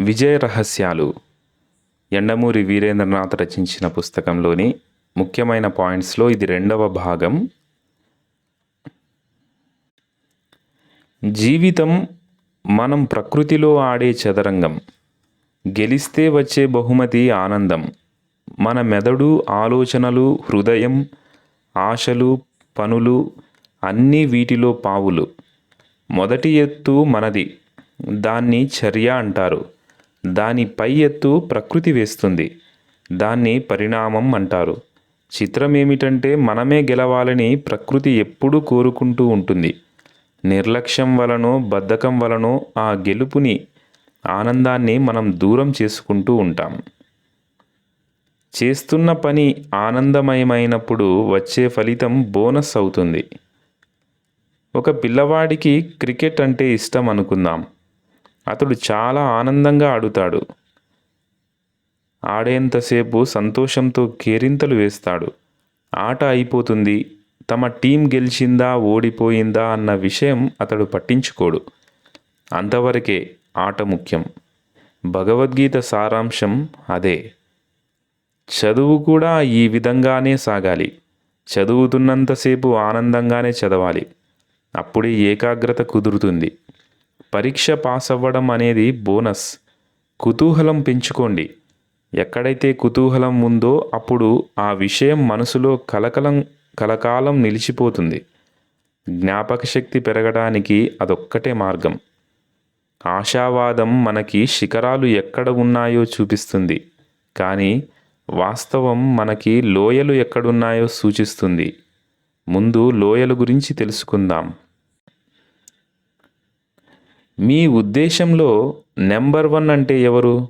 విజయ రహస్యాలు. ఎండమూరి వీరేంద్రనాథ్ రచించిన పుస్తకంలోని ముఖ్యమైన పాయింట్స్లో ఇది రెండవ భాగం. జీవితం మనం ప్రకృతిలో ఆడే చదరంగం. గెలిస్తే వచ్చే బహుమతి ఆనందం. మన మెదడు ఆలోచనలు హృదయం ఆశలు పనులు అన్నీ వీటిలో పావులు. మొదటి ఎత్తు మనది. దాన్ని చర్య అంటారు. దాని పై ఎత్తు ప్రకృతి వేస్తుంది. దాన్ని పరిణామం అంటారు. చిత్రం ఏమిటంటే మనమే గెలవాలని ప్రకృతి ఎప్పుడూ కోరుకుంటూ ఉంటుంది. నిర్లక్ష్యం వలనో బద్ధకం వలనో ఆ గెలుపుని ఆనందాన్ని మనం దూరం చేసుకుంటూ ఉంటాం. చేస్తున్న పని ఆనందమయమైనప్పుడు వచ్చే ఫలితం బోనస్ అవుతుంది. ఒక పిల్లవాడికి క్రికెట్ అంటే ఇష్టం అనుకుందాం. అతడు చాలా ఆనందంగా ఆడుతాడు. ఆడేంతసేపు సంతోషంతో కేరింతలు వేస్తాడు. ఆట అయిపోతుంది. తమ టీం గెలిచిందా ఓడిపోయిందా అన్న విషయం అతడు పట్టించుకోడు. అంతవరకే ఆట ముఖ్యం. భగవద్గీత సారాంశం అదే. చదువు కూడా ఈ విధంగానే సాగాలి. చదువుతున్నంతసేపు ఆనందంగానే చదవాలి. అప్పుడే ఏకాగ్రత కుదురుతుంది. పరీక్ష పాస్ అవ్వడం అనేది బోనస్. కుతూహలం పెంచుకోండి. ఎక్కడైతే కుతూహలం ఉందో అప్పుడు ఆ విషయం మనసులో కలకలం కలకాలం నిలిచిపోతుంది. జ్ఞాపక శక్తి పెరగడానికి అదొక్కటే మార్గం. ఆశావాదం మనకి శిఖరాలు ఎక్కడ ఉన్నాయో చూపిస్తుంది. కానీ వాస్తవం మనకి లోయలు ఎక్కడున్నాయో సూచిస్తుంది. ముందు లోయల గురించి తెలుసుకుందాం. మీ ఉద్దేశంలో నెంబర్ వన్ అంటే ఎవరు?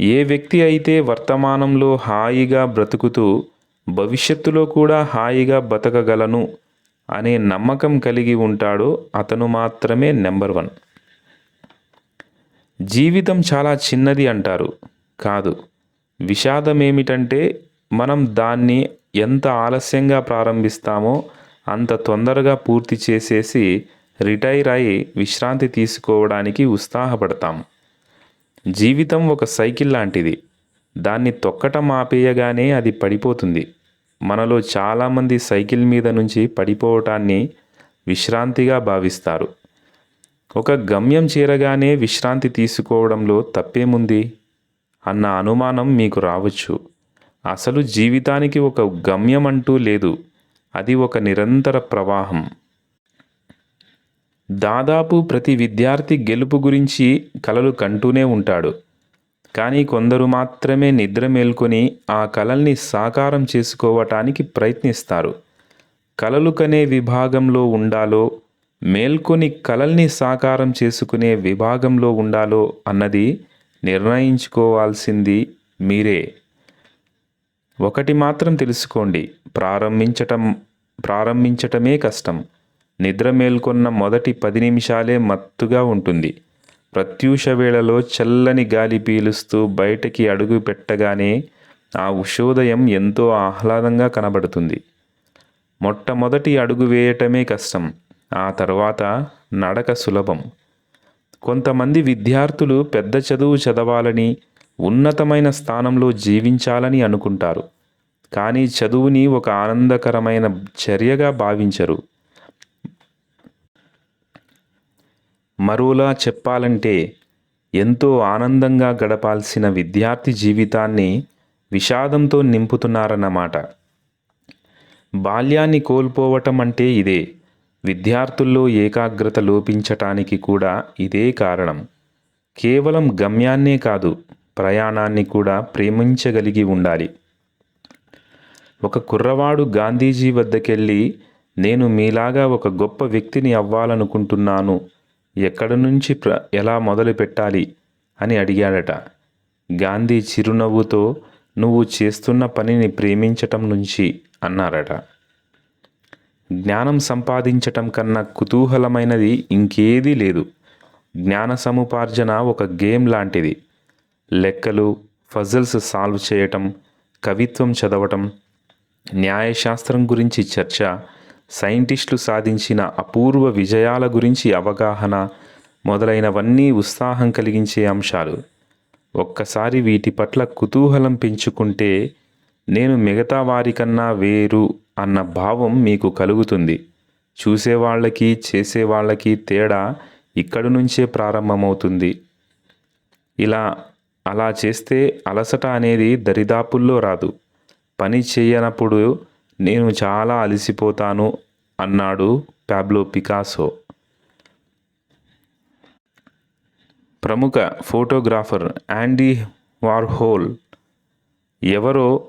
ఏ వ్యక్తి అయితే వర్తమానంలో హాయిగా బ్రతుకుతూ భవిష్యత్తులో కూడా హాయిగా బతకగలను అనే నమ్మకం కలిగి ఉంటాడో అతను మాత్రమే నెంబర్ వన్. జీవితం చాలా చిన్నది అంటారు. కాదు విషాదం ఏమిటంటే మనం దాన్ని ఎంత ఆలస్యంగా ప్రారంభిస్తామో అంత తొందరగా పూర్తి చేసేసి రిటైర్ అయి విశ్రాంతి తీసుకోవడానికి ఉత్సాహపడతాం జీవితం ఒక సైకిల్ లాంటిది. దాన్ని తొక్కటం ఆపేయగానే అది పడిపోతుంది. మనలో చాలామంది సైకిల్ మీద నుంచి పడిపోవటాన్ని విశ్రాంతిగా భావిస్తారు. ఒక గమ్యం చేరగానే విశ్రాంతి తీసుకోవడంలో తప్పేముంది? అన్న అనుమానం మీకు రావచ్చు. అసలు జీవితానికి ఒక గమ్యం అంటూ లేదు. అది ఒక నిరంతర ప్రవాహం. దాదాపు ప్రతి విద్యార్థి గెలుపు గురించి కలలు కంటూనే ఉంటాడు. కానీ కొందరు మాత్రమే నిద్ర మేల్కొని ఆ కలల్ని సాకారం చేసుకోవటానికి ప్రయత్నిస్తారు. కలలు కనే విభాగంలో ఉండాలో మేల్కొని కలల్ని సాకారం చేసుకునే విభాగంలో ఉండాలో అన్నది నిర్ణయించుకోవాల్సింది మీరే. ఒకటి మాత్రం తెలుసుకోండి ప్రారంభించటం ప్రారంభించటమే కష్టం. నిద్ర మేల్కొన్న మొదటి పది నిమిషాలే మత్తుగా ఉంటుంది. ప్రత్యూష వేళలో చల్లని గాలి పీలుస్తూ బయటకి అడుగు పెట్టగానే ఆ ఉషోదయం ఎంతో ఆహ్లాదంగా కనబడుతుంది. మొట్టమొదటి అడుగు వేయటమే కష్టం ఆ తర్వాత నడక సులభం. కొంతమంది విద్యార్థులు పెద్ద చదువు చదవాలని ఉన్నతమైన స్థానంలో జీవించాలని అనుకుంటారు. కానీ చదువుని ఒక ఆనందకరమైన చర్యగా భావించరు. మరోలా చెప్పాలంటే ఎంతో ఆనందంగా గడపాల్సిన విద్యార్థి జీవితాన్ని విషాదంతో నింపుతున్నారన్నమాట. బాల్యాన్ని కోల్పోవటం అంటే ఇదే. విద్యార్థుల్లో ఏకాగ్రత లోపించటానికి కూడా ఇదే కారణం. కేవలం గమ్యాన్నే కాదు ప్రయాణాన్ని కూడా ప్రేమించగలిగి ఉండాలి. ఒక కుర్రవాడు గాంధీజీ వద్దకెళ్ళి నేను మీలాగా ఒక గొప్ప వ్యక్తిని అవ్వాలనుకుంటున్నాను. ఎక్కడి నుంచి ప్ర ఎలా మొదలు పెట్టాలి అని అడిగాడట. గాంధీ చిరునవ్వుతో నువ్వు చేస్తున్న పనిని ప్రేమించటం నుంచి అన్నారట. జ్ఞానం సంపాదించటం కన్నా కుతూహలమైనది ఇంకేదీ లేదు. జ్ఞాన సముపార్జన ఒక గేమ్ లాంటిది. లెక్కలు ఫజల్స్ సాల్వ్ చేయటం కవిత్వం చదవటం న్యాయశాస్త్రం గురించి చర్చ సైంటిస్టులు సాధించిన అపూర్వ విజయాల గురించి అవగాహన మొదలైనవన్నీ ఉత్సాహం కలిగించే అంశాలు. ఒక్కసారి వీటి పట్ల కుతూహలం పెంచుకుంటే నేను మిగతా వారికన్నా వేరు అన్న భావం మీకు కలుగుతుంది. చూసేవాళ్ళకి చేసేవాళ్ళకి తేడా ఇక్కడి నుంచే ప్రారంభమవుతుంది. ఇలా అలా చేస్తే అలసట అనేది దరిదాపుల్లో రాదు. పని చేయనప్పుడు నేను చాలా అలసిపోతాను అన్నాడు ప్యాబ్లో పికాసో. ప్రముఖ ఫోటోగ్రాఫర్ యాండీ వార్హోల్ ఎవరో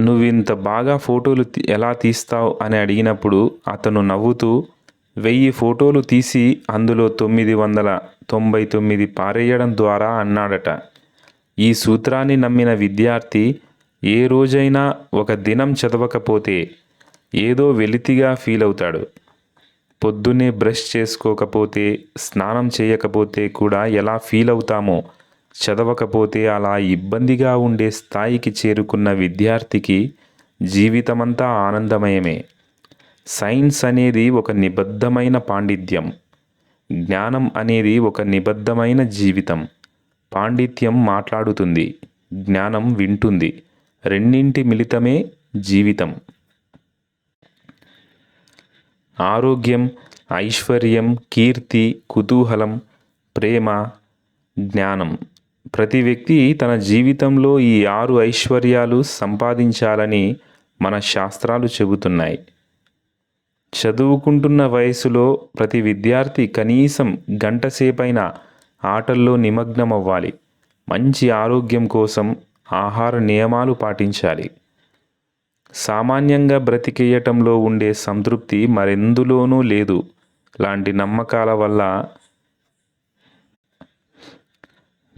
నువ్వింత బాగా ఫోటోలు ఎలా తీస్తావు? అని అడిగినప్పుడు అతను నవ్వుతూ వెయ్యి ఫోటోలు తీసి అందులో తొమ్మిది వందల తొంభై తొమ్మిది పారేయడం ద్వారా అన్నాడట. ఈ సూత్రాన్ని నమ్మిన విద్యార్థి ఏ రోజైనా ఒక దినం చదవకపోతే ఏదో వెలితిగా ఫీల్ అవుతాడు పొద్దున్నే బ్రష్ చేసుకోకపోతే స్నానం చేయకపోతే కూడా ఎలా ఫీల్ అవుతామో చదవకపోతే అలా ఇబ్బందిగా ఉండే స్థాయికి చేరుకున్న విద్యార్థికి జీవితమంతా ఆనందమయమే. సైన్స్ అనేది ఒక నిబద్ధమైన పాండిత్యం. జ్ఞానం అనేది ఒక నిబద్ధమైన జీవితం. పాండిత్యం మాట్లాడుతుంది జ్ఞానం వింటుంది. రెండింటి మిళితమే జీవితం. ఆరోగ్యం ఐశ్వర్యం కీర్తి కుతూహలం ప్రేమ జ్ఞానం. ప్రతి వ్యక్తి తన జీవితంలో ఈ ఆరు ఐశ్వర్యాలు సంపాదించాలని మన శాస్త్రాలు చెబుతున్నాయి. చదువుకుంటున్న వయసులో ప్రతి విద్యార్థి కనీసం గంట సేపైన ఆటల్లో నిమగ్నమవ్వాలి. మంచి ఆరోగ్యం కోసం ఆహార నియమాలు పాటించాలి. సామాన్యంగా బ్రతికేయటంలో ఉండే సంతృప్తి మరెందులోనూ లేదు. లాంటి నమ్మకాల వల్ల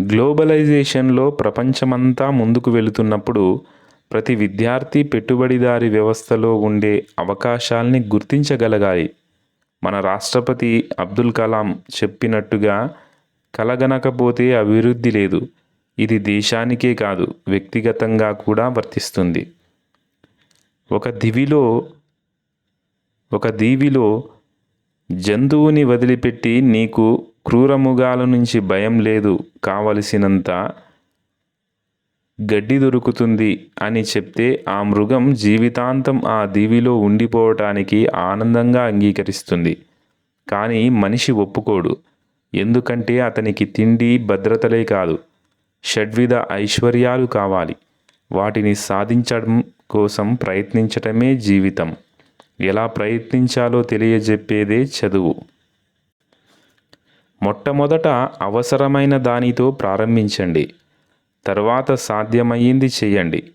గ్లోబలైజేషన్లో ప్రపంచమంతా ముందుకు వెళుతున్నప్పుడు ప్రతి విద్యార్థి పెట్టుబడిదారి వ్యవస్థలో ఉండే అవకాశాల్ని గుర్తించగలగాలి. మన రాష్ట్రపతి అబ్దుల్ కలాం చెప్పినట్టుగా కలగనకపోతే అభివృద్ధి లేదు. ఇది దేశానికే కాదు వ్యక్తిగతంగా కూడా వర్తిస్తుంది. ఒక దివిలో ఒక దీవిలో జంతువుని వదిలిపెట్టి నీకు క్రూరముగాల నుంచి భయం లేదు కావలసినంత గడ్డి దొరుకుతుంది అని చెప్తే ఆ మృగం జీవితాంతం ఆ దీవిలో ఉండిపోవటానికి ఆనందంగా అంగీకరిస్తుంది. కానీ మనిషి ఒప్పుకోడు. ఎందుకంటే అతనికి తిండి భద్రతలే కాదు. షడ్విధ ఐశ్వర్యాలు కావాలి. వాటిని సాధించడం కోసం ప్రయత్నించటమే జీవితం. ఎలా ప్రయత్నించాలో తెలియజెప్పేదే చదువు. మొట్టమొదట అవసరమైన దానితో ప్రారంభించండి. తర్వాత సాధ్యమయ్యింది చేయండి.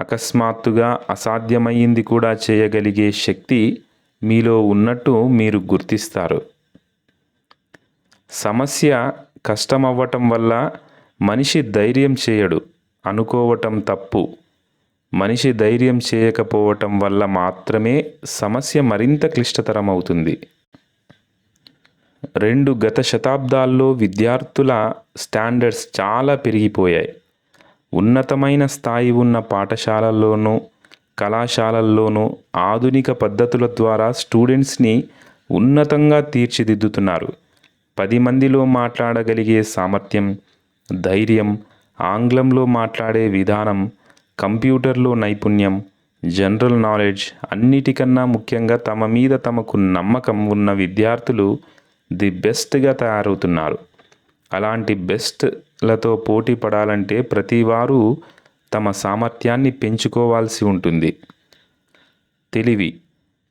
అకస్మాత్తుగా అసాధ్యమయ్యింది కూడా చేయగలిగే శక్తి మీలో ఉన్నట్టు మీరు గుర్తిస్తారు. సమస్య కష్టమవ్వటం వల్ల మనిషి ధైర్యం చేయడు అనుకోవటం తప్పు. మనిషి ధైర్యం చేయకపోవటం వల్ల మాత్రమే సమస్య మరింత క్లిష్టతరం అవుతుంది రెండు గత శతాబ్దాల్లో విద్యార్థుల స్టాండర్డ్స్ చాలా పెరిగిపోయాయి. ఉన్నతమైన స్థాయి ఉన్న పాఠశాలల్లోనూ కళాశాలల్లోనూ ఆధునిక పద్ధతుల ద్వారా స్టూడెంట్స్ని ఉన్నతంగా తీర్చిదిద్దుతున్నారు. పది మందిలో మాట్లాడగలిగే సామర్థ్యం ధైర్యం ఆంగ్లంలో మాట్లాడే విధానం కంప్యూటర్లో నైపుణ్యం జనరల్ నాలెడ్జ్ అన్నిటికన్నా ముఖ్యంగా తమ మీద తమకు నమ్మకం ఉన్న విద్యార్థులు ది బెస్ట్గా తయారవుతున్నారు. అలాంటి బెస్ట్లతో పోటీ పడాలంటే ప్రతివారు తమ సామర్థ్యాన్ని పెంచుకోవాల్సి ఉంటుంది. తెలివి.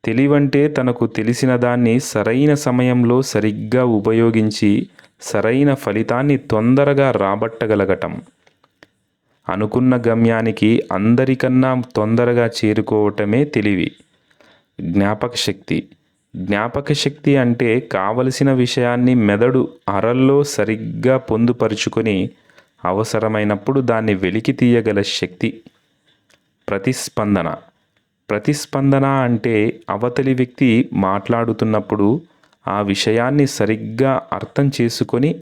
తెలివంటే తనకు తెలిసిన దాన్ని సరైన సమయంలో సరిగ్గా ఉపయోగించి సరైన ఫలితాన్ని తొందరగా రాబట్టగలగటం. అనుకున్న గమ్యానికి అందరికన్నా తొందరగా చేరుకోవటమే తెలివి. జ్ఞాపక శక్తి. జ్ఞాపక శక్తి అంటే కావలసిన విషయాన్ని మెదడు అరల్లో సరిగ్గా పొందుపరుచుకొని అవసరమైనప్పుడు దాన్ని వెలికి తీయగల శక్తి. ప్రతిస్పందన. ప్రతిస్పందన అంటే అవతలి వ్యక్తి మాట్లాడుతున్నప్పుడు ఆ విషయాన్ని సరిగ్గా అర్థం చేసుకొని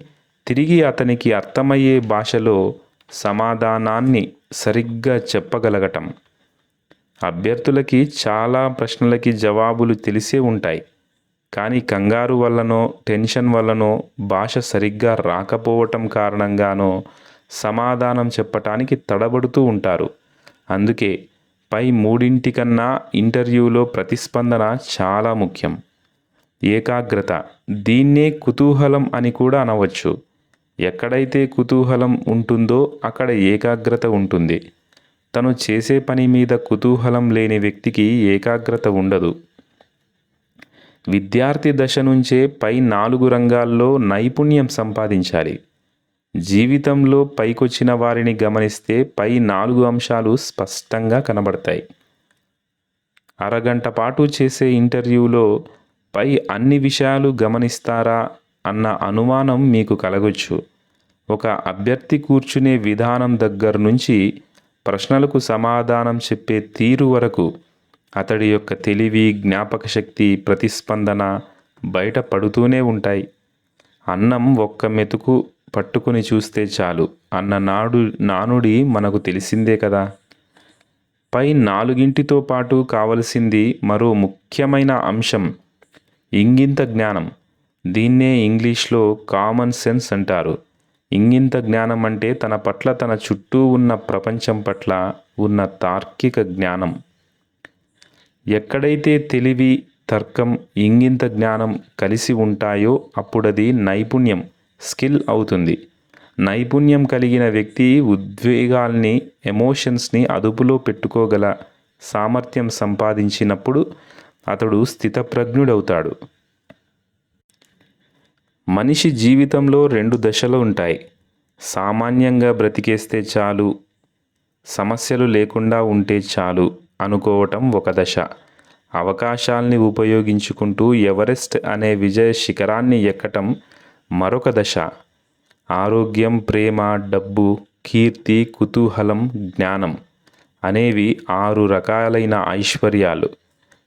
తిరిగి అతనికి అర్థమయ్యే భాషలో సమాధానాన్ని సరిగ్గా చెప్పగలగటం. అభ్యర్థులకి చాలా ప్రశ్నలకి జవాబులు తెలిసే ఉంటాయి. కానీ కంగారు వల్లనో టెన్షన్ వల్లనో భాష సరిగ్గా రాకపోవటం కారణంగానో సమాధానం చెప్పటానికి తడబడుతూ ఉంటారు. అందుకే పై మూడింటికన్నా ఇంటర్వ్యూలో ప్రతిస్పందన చాలా ముఖ్యం. ఏకాగ్రత. దీన్నే కుతూహలం అని కూడా అనవచ్చు. ఎక్కడైతే కుతూహలం ఉంటుందో అక్కడ ఏకాగ్రత ఉంటుంది. తను చేసే పని మీద కుతూహలం లేని వ్యక్తికి ఏకాగ్రత ఉండదు. విద్యార్థి దశ నుంచే పై నాలుగు రంగాల్లో నైపుణ్యం సంపాదించాలి. జీవితంలో పైకొచ్చిన వారిని గమనిస్తే పై నాలుగు అంశాలు స్పష్టంగా కనబడతాయి. అరగంట పాటు చేసే ఇంటర్వ్యూలో పై అన్ని విషయాలు గమనిస్తారా అన్న అనుమానం మీకు కలగొచ్చు. ఒక అభ్యర్థి కూర్చునే విధానం దగ్గర నుంచి ప్రశ్నలకు సమాధానం చెప్పే తీరు వరకు అతడి యొక్క తెలివి జ్ఞాపక శక్తి ప్రతిస్పందన బయట పడుతూనే ఉంటాయి. అన్నం ఒక్క మెతుకు పట్టుకుని చూస్తే చాలు అన్న నాడు నానుడి మనకు తెలిసిందే కదా. పై నాలుగింటితో పాటు కావలసింది మరో ముఖ్యమైన అంశం ఇంగింత జ్ఞానం. దీన్నే ఇంగ్లీష్లో కామన్ సెన్స్ అంటారు. ఇంగింత జ్ఞానం అంటే తన పట్ల తన చుట్టూ ఉన్న ప్రపంచం పట్ల ఉన్న తార్కిక జ్ఞానం. ఎక్కడైతే తెలివి తర్కం ఇంగింత జ్ఞానం కలిసి ఉంటాయో అప్పుడది నైపుణ్యం స్కిల్ అవుతుంది. నైపుణ్యం కలిగిన వ్యక్తి ఉద్వేగాల్ని ఎమోషన్స్ని అదుపులో పెట్టుకోగల సామర్థ్యం సంపాదించినప్పుడు అతడు స్థితప్రజ్ఞుడవుతాడు. మనిషి జీవితంలో రెండు దశలు ఉంటాయి. సామాన్యంగా బ్రతికేస్తే చాలు సమస్యలు లేకుండా ఉంటే చాలు అనుకోవటం ఒక దశ. అవకాశాల్ని ఉపయోగించుకుంటూ ఎవరెస్ట్ అనే విజయ శిఖరాన్ని ఎక్కటం మరొక దశ. ఆరోగ్యం ప్రేమ డబ్బు కీర్తి కుతూహలం జ్ఞానం అనేవి ఆరు రకాలైన ఐశ్వర్యాలు.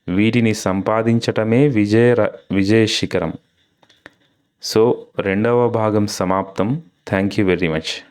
వీటిని సంపాదించటమే విజయ విజయ శిఖరం. సో రెండవ భాగం సమాప్తం. Thank you very much